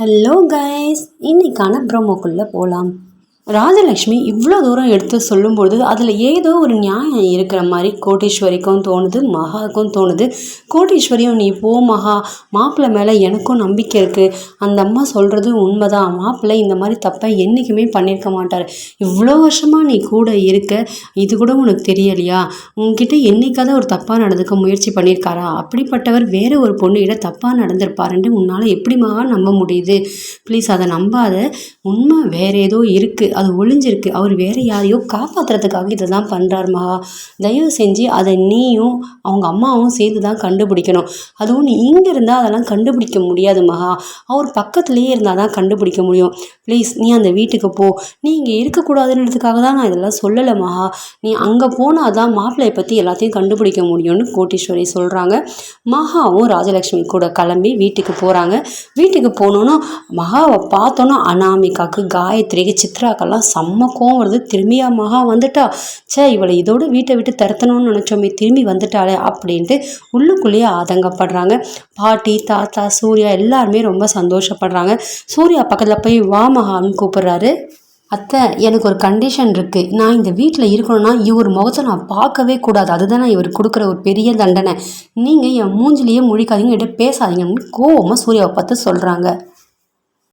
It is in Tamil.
ஹலோ கைஸ் இன்றைக்கான ப்ரோமோக்குள்ளே போகலாம் ராஜலக்ஷ்மி இவ்வளோ தூரம் எடுத்து சொல்லும்பொழுது அதில் ஏதோ ஒரு நியாயம் இருக்கிற மாதிரி கோட்டீஸ்வரிக்கும் தோணுது மகாவுக்கும் தோணுது. கோட்டீஸ்வரியும் நீ போ மகா மாப்பிள்ளை மேலே எனக்கும் நம்பிக்கை இருக்குது அந்த அம்மா சொல்கிறது உண்மைதான். மாப்பிள்ளை இந்த மாதிரி தப்பை என்றைக்குமே பண்ணியிருக்க மாட்டார். இவ்வளோ வருஷமாக நீ கூட இருக்க இது கூட உனக்கு தெரியலையா? உன்கிட்ட என்னைக்காவது ஒரு தப்பாக நடந்துக்க முயற்சி பண்ணியிருக்காரா அப்படிப்பட்டவர் வேறு ஒரு பொண்ணுகிட்ட தப்பாக நடந்திருப்பாருன்ட்டு உன்னால் எப்படி மகா நம்ப முடியுது? ப்ளீஸ் அதை நம்பாத. உண்மை வேறு ஏதோ இருக்குது அது ஒளிஞ்சிருக்கு. அவர் வேற யாரையோ காப்பாற்றுறதுக்காக இதை தான் பண்ணுறாரு மகா. தயவு செஞ்சு அதை நீயும் அவங்க அம்மாவும் சேர்ந்து தான் கண்டுபிடிக்கணும். அதுவும் நீ இங்கே இருந்தால் அதெல்லாம் கண்டுபிடிக்க முடியாது மகா. அவர் பக்கத்துலேயே இருந்தால் தான் கண்டுபிடிக்க முடியும். ப்ளீஸ் நீ அந்த வீட்டுக்கு போ. நீ இங்கே இருக்கக்கூடாதுன்றதுக்காக தான் நான் இதெல்லாம் சொல்லலை மகா. நீ அங்கே போனால் தான் மாப்பிள்ளையை பற்றி எல்லாத்தையும் கண்டுபிடிக்க முடியும்னு கோட்டீஸ்வரி சொல்கிறாங்க மகாவும் ராஜலக்ஷ்மி கூட கிளம்பி வீட்டுக்கு போகிறாங்க வீட்டுக்கு போனோன்னா மகாவை பார்த்தோன்னா அனாமிகாக்கு காயத்ரிக்கு சித்ரா அப்போல்லாம் செம்ம கோவம் வருது. திரும்பியா மகா வந்துட்டா. ச்சே இவளை இதோடு வீட்டை விட்டு திறத்தணும்னு நினச்சோமே திரும்பி வந்துட்டாளே அப்படின்ட்டு உள்ளுக்குள்ளேயே ஆதங்கப்படுறாங்க. பாட்டி தாத்தா சூர்யா எல்லாருமே ரொம்ப சந்தோஷப்படுறாங்க. சூர்யா பக்கத்தில் போய் வா மகான்னு கூப்பிட்றாரு. அத்தை எனக்கு ஒரு கண்டிஷன் இருக்குது நான் இந்த வீட்டில் இருக்கணும்னா இவர் முகத்தை நான் பார்க்கவே கூடாது. அதுதான் இவர் கொடுக்குற ஒரு பெரிய தண்டனை. நீங்கள் என் மூஞ்சிலேயே முழிக்காதீங்க என்கிட்ட பேசாதீங்கன்னு கோவமாக சூர்யாவை பார்த்து சொல்கிறாங்க